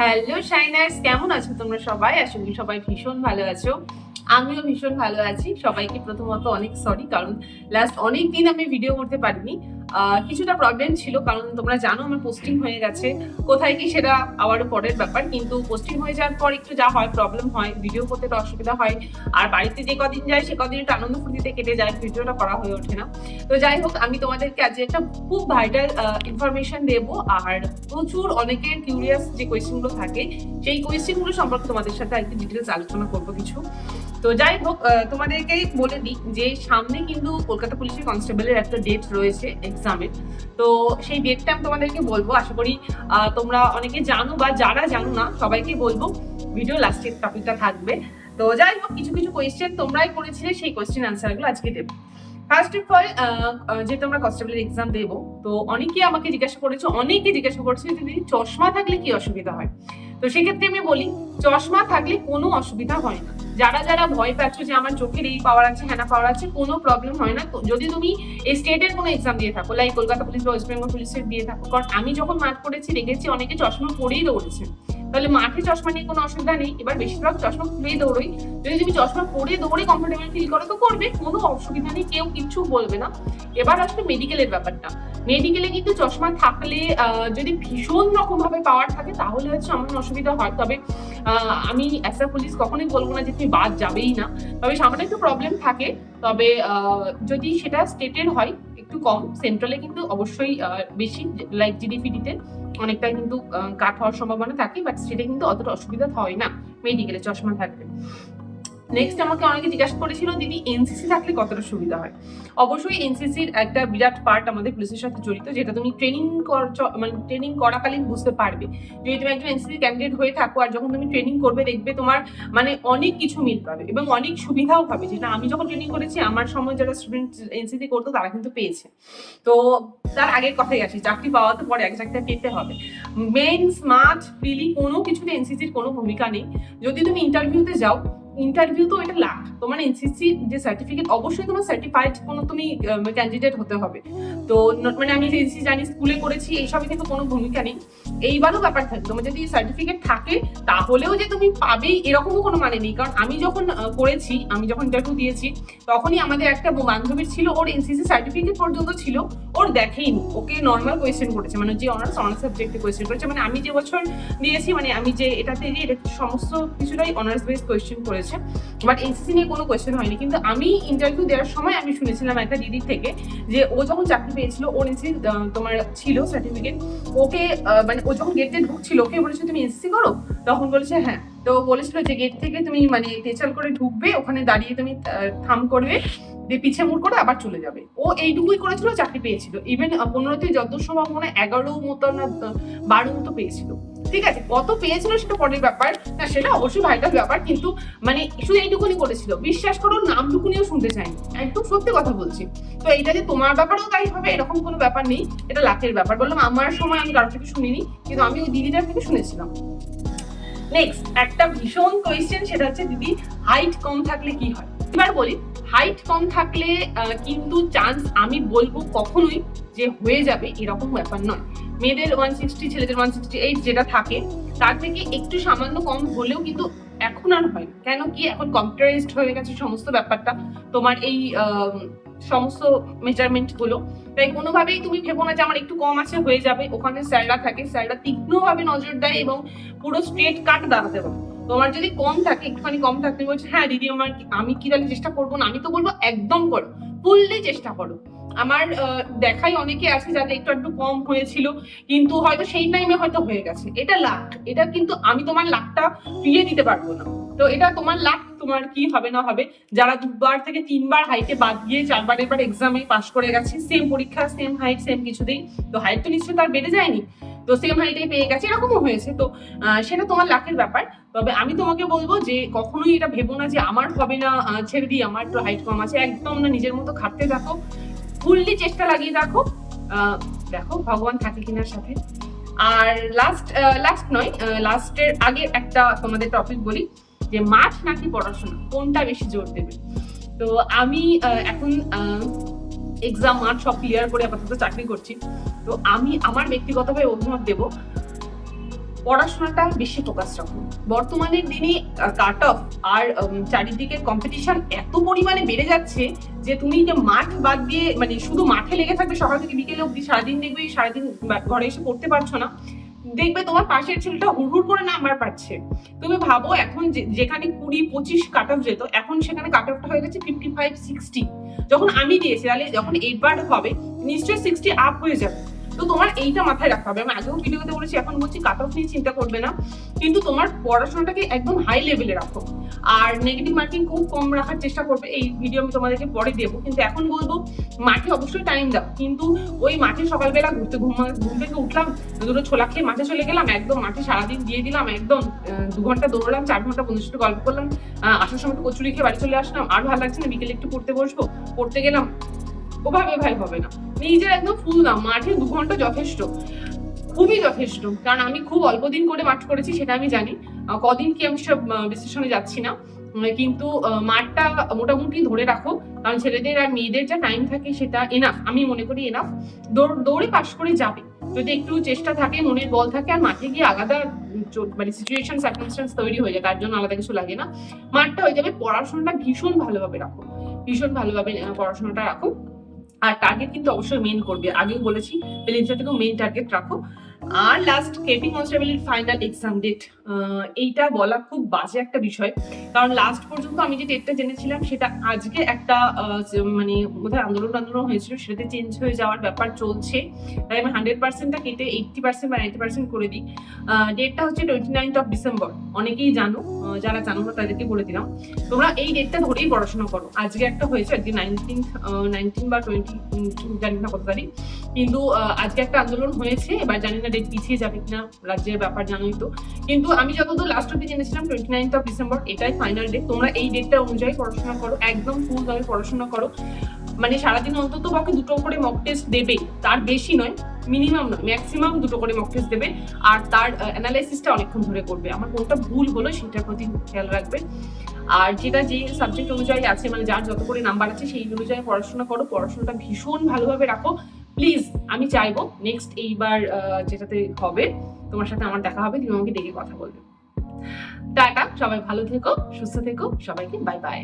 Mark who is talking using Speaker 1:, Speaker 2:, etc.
Speaker 1: Hello শাইনার্স কেমন আছো তোমরা সবাই? আশা করি সবাই ভীষণ ভালো আছো। আমিও ভীষণ ভালো আছি। সবাইকে প্রথমত অনেক সরি কারণ লাস্ট অনেক দিন আমি ভিডিও করতে পারিনি। কিছুটা প্রবলেম ছিল, কারণ তোমরা জানো আমার পোস্টিং হয়ে গেছে। কোথায় কি সেটা আবারও পরের ব্যাপার, কিন্তু পোস্টিং হয়ে যাওয়ার পর একটু যা হয় প্রবলেম হয় ভিডিও করতে একটু অসুবিধা হয়। আর বাড়িতে যে কদিন যায়, সে কদিন একটু আনন্দ ফুর্তিতে কেটে যায়, ভিডিওটা করা হয়ে ওঠে না। তো যাই হোক, আমি তোমাদেরকে আজকে একটা খুব ভাইটাল ইনফরমেশন দেবো। আর প্রচুর অনেকের কিউরিয়াস যে কোয়েশ্চেনগুলো থাকে, সেই কোয়েশ্চেনগুলো সম্পর্কে তোমাদের সাথে আর একটু ডিটেলস আলোচনা করব কিছু। তো যাই হোক তোমাদেরকে বলে দিই যে সামনে কিন্তু কলকাতা পুলিশের কনস্টেবলের একটা ডেট রয়েছে এক্সামের তো সেই ডেটটা আমি তোমাদেরকে বলব, আশা করি তোমরা অনেকে জানো বা যারা জানো না, সবাইকে বলব ভিডিও লাস্টের টপিকটা থাকবে। তো যাই হোক, কিছু কিছু কোয়েশ্চেন তোমরাই করেছিলে, সেই কোয়েশ্চেন আনসারগুলো আজকে দেবো। ফার্স্ট অফ অল যেহেতু আমরা কনস্টেবলের এক্সাম দেবো, তো অনেকে আমাকে জিজ্ঞাসা করেছে অনেকে জিজ্ঞাসা করছে যে চশমা থাকলে কি অসুবিধা হয়? তো সেক্ষেত্রে আমি বলি, চশমা থাকলে কোনো অসুবিধা হয় না। যারা যারা ভয় পাচ্ছ যে আমার চোখের এই পাওয়ার আছে হ্যানা পাওয়ার আছে, কোনো প্রবলেম হয় না। যদি তুমি এই স্টেটের কোনো এক্সাম দিয়ে থাকো লাইক কলকাতা পুলিশ বা ওয়েস্ট বেঙ্গল পুলিশের দিয়ে থাকো, কারণ আমি যখন মাঠ করেছি দেখেছি অনেকে চশমা পরেই দৌড়েছে। তাহলে মাঠে চশমা নিয়ে কোনো অসুবিধা নেই। এবার বেশিরভাগ চশমা খুলেই দৌড়ই। যদি তুমি চশমা পরে দৌড়ে কমফোর্টেবল ফিল করো, তো করবে, কোনো অসুবিধা নেই, কেউ কিচ্ছু বলবে না। এবার আসলে মেডিকেলের ব্যাপারটা। মেডিকেলে কিন্তু চশমা থাকলে যদি ভীষণ রকম ভাবে পাওয়ার থাকে, তাহলে হচ্ছে আমার অসুবিধা হয়। তবে আমি অ্যাজ পুলিশ কখনোই বলব না যে তুমি বাদ যাবেই না। তবে সামনে একটু প্রবলেম থাকে। তবে যদি সেটা স্টেটের হয় একটু কম। সেন্ট্রালে কিন্তু অবশ্যই বেশি লাইক জিডিপিডিতে অনেকটাই কিন্তু কাট হওয়ার সম্ভাবনা থাকে বাট সেটা কিন্তু অতটা অসুবিধা হয় না। মেডিকেলে চশমা থাকলে নেক্সট আমাকে অনেকে জিজ্ঞাসা করেছিল, দিদি এনসিসি থাকলে কতটা সুবিধা হয়? অবশ্যই এনসিসির একটা বিরাট পার্ট আমাদের পুলিশের সাথে জড়িত, যেটা তুমি ট্রেনিং মানে ট্রেনিং করাকালীন বুঝতে পারবে। যদি তুমি একজন এনসিসি ক্যান্ডিডেট হয়ে থাকো আর যখন তুমি ট্রেনিং করবে, দেখবে তোমার মানে অনেক কিছু মিল পাবে এবং অনেক সুবিধাও পাবে। যেটা আমি যখন ট্রেনিং করেছি, আমার সময় যারা স্টুডেন্ট এনসিসি করতো, তারা কিন্তু পেয়েছে। তো তার আগের কথাই আসি চাকরি পাওয়া তো পরে এক চাকরি পেতে হবে। মেন স্মার্ট প্রিলি কোনো কিছুতে এনসিসির কোনো ভূমিকা নেই। যদি তুমি ইন্টারভিউতে যাও ইন্টারভিউ তো এটা লাখ তোমার এনসিসি যে সার্টিফিকেট অবশ্যই তোমার সার্টিফাইড কোনো তুমি ক্যান্ডিডেট হতে হবে। তো মানে আমি এনসিসি জানি স্কুলে করেছি এইসবে কিন্তু কোনো ভূমিকা নেই। এইবারও ব্যাপার থাকে, তোমার যদি সার্টিফিকেট থাকে, তাহলেও যে তুমি পাবেই, এরকমও কোনো মানে নেই। কারণ আমি যখন করেছি, আমি যখন ইন্টারভিউ দিয়েছি, তখনই আমাদের একটা বান্ধবীর ছিল, ওর এনসিসি সার্টিফিকেট পর্যন্ত ছিল, ওর দেখেইনি। ওকে নর্মাল কোয়েশ্চেন করেছে মানে যে অনার্স অনার্স সাবজেক্টে কোয়েশ্চেন করেছে। মানে আমি যে বছর দিয়েছি মানে আমি যে এটাতে এটা সমস্ত কিছুটাই অনার্স বেস কোয়েশ্চেন করেছে। বাট এনসিসি নিয়ে কোনো কোয়েশ্চেন হয়নি। কিন্তু আমি ইন্টারভিউ দেওয়ার সময় আমি শুনেছিলাম একটা দিদির থেকে যে ও যখন চাকরি পেয়েছিল ওর এনসিসি তোমার ছিল সার্টিফিকেট ওকে মানে ও যখন গেটে ঢুকছিল, ওকে বলেছে, তুমি এনসিসি করো? তখন বলেছে হ্যাঁ। তো বলেছিল যে গেট থেকে তুমি মানে টেচাল করে ঢুকবে, ওখানে দাঁড়িয়ে তুমি থাম করবে, দিয়ে পিছে মুড় করে আবার চলে যাবে। ও এইটুকুই করেছিল চাকরি পেয়েছিল। ইভেন পনেরোতে যত সম্ভব মনে হয় এগারো মতো না, বারো মতো পেয়েছিল। ঠিক আছে, কত পেয়েছিল সেটা পরের ব্যাপার। না, সেটা অবশ্যই ভাইটাল ব্যাপার, কিন্তু মানে শুধু এইটুকুনি করেছিল। বিশ্বাস করো, নামটুকুনিও শুনতে চাইনি। একদম সত্যি কথা বলছি। তো এইটা যে তোমার ব্যাপারেও তাই হবে, এরকম কোনো ব্যাপার নেই। এটা লাখের ব্যাপার। বললাম, আমার সময় আমি কারোর থেকে শুনিনি, কিন্তু আমি ওই দিদিটার থেকে শুনেছিলাম। নেক্সট একটা ভীষণ কোয়েশ্চেন সেটা হচ্ছে, দিদি হাইট কম থাকলে কি হয়? এবার বলি হাইট কম থাকলে কিন্তু চান্স আমি বলব কখনোই যে হয়ে যাবে এরকম ব্যাপার নয়। মেয়েদের ওয়ান সিক্সটি ছেলেদের ওয়ান সিক্সটি এইট যেটা থাকে, তার থেকে একটু সামান্য কম হলেও কিন্তু এখন আর হয় কেন কি এখন কম্পিউটারাইজড হয়ে গেছে সমস্ত ব্যাপারটা, তোমার এই সমস্ত মেজারমেন্টগুলো। তাই কোনোভাবেই তুমি ভেবো না যে আমার একটু কম আছে, হয়ে যাবে। ওখানে স্যাররা থাকে, স্যাররা তীক্ষ্ণভাবে নজর দেয় এবং পুরো স্ট্রেট কাট দাঁড়াতে হবে তোমার যদি কম থাকে, একটুখানি কম থাকতে বলছে হ্যাঁ দিদি, আমার আমি কি তাহলে চেষ্টা করব না? আমি তো বলব একদম করো। ফুললি চেষ্টা করো। আমার দেখাই অনেকে আছে যাদের একটু একটু কম হয়েছিল, কিন্তু হয়তো সেই টাইমে হয়তো হয়ে গেছে। এটা লাখ এটা কিন্তু আমি তোমার লাখটা ফিরিয়ে দিতে পারব না। তো এটা তোমার লাখ তোমার কি হবে না হবে। যারা দুবার থেকে তিনবার হাইটে বাদ দিয়ে চারবার এবার এক্সামে পাশ করে গেছে সেম পরীক্ষা সেম হাইট সেম কিছুতেই। তো হাইট তো নিশ্চয়ই তার বেড়ে যায়নি। তো সেম হাইটে পেয়ে গেছে, এরকমও হয়েছে। তো সেটা তোমার লাখের ব্যাপার। তবে আমি তোমাকে বলব যে কখনোই এটা ভেবো না যে আমার হবে না ছেড়ে দিই। আমার একটু হাইট কম আছে। একদম না, নিজের মতো খাটতে দেখো ফুললি চেষ্টা লাগিয়ে আহ, দেখো ভগবান থাকে কিনার সাথে। আর লাস্ট লাস্ট নয় লাস্টের আগে একটা তোমাদের টপিক বলি যে মাঠ নাকি পড়াশোনা? কোনটা বেশি জোর দেবে? তো আমি এখন এক্সাম মাঠ সব ক্লিয়ার করে আপাতত চাকরি করছি। তো আমি আমার ব্যক্তিগতভাবে অভিমত দেব পড়াশোনাটা বেশি ফোকাস রাখো। বর্তমানের দিনে কাট অফ আর চারিদিকে কম্পিটিশন এত পরিমাণে বেড়ে যাচ্ছে যে তুমি যে মাঠ বাদ দিয়ে মানে শুধু মাঠে লেগে থাকবে সকাল থেকে বিকেলে অব্দি সারাদিন দেখবে সারাদিন ঘরে এসে পড়তে পারছ না। দেখবে তোমার পাশের ছেলেটা হুড় করে নাম্বার পাচ্ছে। তুমি ভাবো এখন যেখানে কুড়ি পঁচিশ কাট অফ যেত, এখন সেখানে কাট অফটা হয়ে গেছে ফিফটি ফাইভ সিক্সটি যখন আমি দিয়েছি, তাহলে যখন এইট বার হবে, নিশ্চয়ই সিক্সটি আপ হয়ে যাবে। তো তোমার এইটা মাথায় রাখতে হবে। আমি আগেও ভিডিওতে বলেছি, এখন বলছি কাট অফ নিয়ে চিন্তা করবে না। কিন্তু তোমার পড়াশোনাটাকে একদম হাই লেভেলে রাখো। আর নেগেটিভ মার্কিং খুব কম রাখার চেষ্টা করবে। এই ভিডিও আমি তোমাদেরকে পরে দেবো। কিন্তু এখন বলব, মাঠে অবশ্যই টাইম দাও। কিন্তু ওই মাঠে সকালবেলা ঘুরতে, ঘুম ঘুম থেকে উঠলাম, দুটো ছোলা খেয়ে মাঠে চলে গেলাম, একদম মাঠে সারাদিন দিয়ে দিলাম, একদম দু ঘণ্টা দৌড়লাম, চার ঘণ্টা বন্ধুর গল্প করলাম আসার সময় কচুরি খেয়ে বাড়ি চলে আসলাম। আর ভালো লাগছে না, বিকেলে একটু পড়তে বসবো। পড়তে গেলাম, ওভাবে ভাই হবে না। নিজের একদম ফুল দাম। মাঠে দু ঘণ্টা যথেষ্ট। খুবই যথেষ্ট। কারণ আমি খুব অল্প দিন করে মাঠ করেছি, সেটা আমি জানি। কদিন কি আমি সব বিশ্লেষণে যাচ্ছি না। কিন্তু মাঠটা মোটামুটি ধরে রাখো, কারণ ছেলেদের আর মেয়েদের যা টাইম থাকে সেটা এনাফ আমি মনে করি এনাফ দৌড়ে পাশ করে যাবে। যদি একটু চেষ্টা থাকে, মনের বল থাকে, আর মাঠে গিয়ে আলাদা মানে সিচুয়েশন সার্কামস্টেন্স তৈরি হয়ে যায়, তার জন্য আলাদা কিছু লাগে না। মাঠটা হয়ে যাবে, পড়াশোনাটা ভীষণ ভালোভাবে রাখো। ভীষণ ভালোভাবে পড়াশোনাটা রাখো। আর টার্গেট কিন্তু অবশ্যই মেন করবে। আগেও বলেছি প্রিলিমসের থেকেও মেন টার্গেট রাখো। আর লাস্ট কেপি কনস্টেবলের ফাইনাল এক্সাম ডেট এইটা বলা খুব বাজে একটা বিষয়। কারণ লাস্ট পর্যন্ত আমি যে ডেটটা জেনেছিলাম, সেটা আজকে একটা মানে বোধহয় আন্দোলন আন্দোলন হয়েছিল, সেটাতে চেঞ্জ হয়ে যাওয়ার ব্যাপার চলছে। তাই আমি হান্ড্রেড পার্সেন্টটা কেটে এইটটি পার্সেন্ট বা নাইনটি পার্সেন্ট করে দিই। ডেটটা হচ্ছে টোয়েন্টি নাইনথ অফ ডিসেম্বর অনেকেই জানো যারা জানো না তাদেরকে বলে দিলাম। তোমরা এই ডেটটা ধরেই পড়াশোনা করো। আজকে একটা হয়েছে আজকে নাইনটিন নাইনটিন বা টোয়েন্টি জানি না কত তারিখ। কিন্তু আজকে একটা আন্দোলন হয়েছে, এবার জানি না ডেট পিছিয়ে যাবে কিনা রাজ্যের ব্যাপার জানোই তো। কিন্তু আমি যতদূর লাস্ট অব্দি জেনেছিলাম টোয়েন্টি নাইনথ অফ ডিসেম্বর এটাই ফাইনাল ডেট তোমরা এই ডেটটা অনুযায়ী পড়াশোনা করো, একদম ফুল ভাবে পড়াশোনা করো। মানে সারাদিন অন্তত পক্ষে দুটো করে মক টেস্ট দেবে, তার বেশি নয় মিনিমাম নয় ম্যাক্সিমাম দুটো করে মক টেস্ট দেবে। আর তার অ্যানালাইসিসটা অনেকক্ষণ ধরে করবে। আমার কোনটা ভুল হলো, সেটার প্রতি খেয়াল রাখবে। আর যেটা যে সাবজেক্ট অনুযায়ী আছে মানে যার যত করে নাম্বার আছে, সেই অনুযায়ী পড়াশোনা করো। পড়াশোনাটা ভীষণ ভালোভাবে রাখো। প্লিজ আমি চাইব নেক্সট এইবার যেটাতে হবে, তোমার সাথে আমার দেখা হবে, তুমি আমাকে ডেকে কথা বলবে। টাটা, সবাই ভালো থেকো, সুস্থ থেকো, সবাইকে বাই বাই